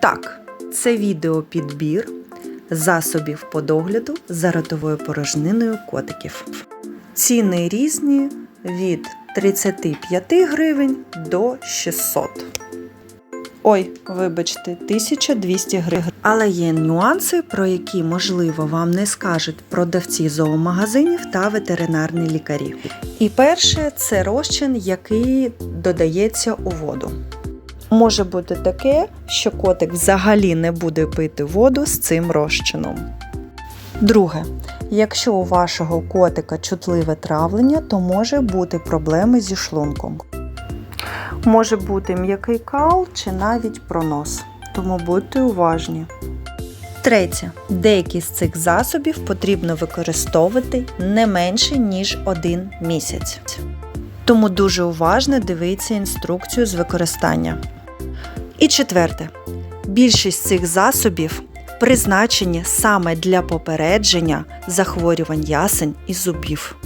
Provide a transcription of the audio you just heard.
Так, це відеопідбір засобів по догляду за ротовою порожниною котиків. Ціни різні від 35 гривень до 600. Ой, вибачте, 1200 гривень. Але є нюанси, про які, можливо, вам не скажуть продавці зоомагазинів та ветеринарні лікарі. І перше це розчин, який додається у воду. Може бути таке, що котик взагалі не буде пити воду з цим розчином. Друге, якщо у вашого котика чутливе травлення, то може бути проблеми зі шлунком. Може бути м'який кал чи навіть пронос, тому будьте уважні. Третє. Деякі з цих засобів потрібно використовувати не менше, ніж один місяць. Тому дуже уважно дивіться інструкцію з використання. І четверте. Більшість цих засобів призначені саме для попередження захворювань ясень і зубів.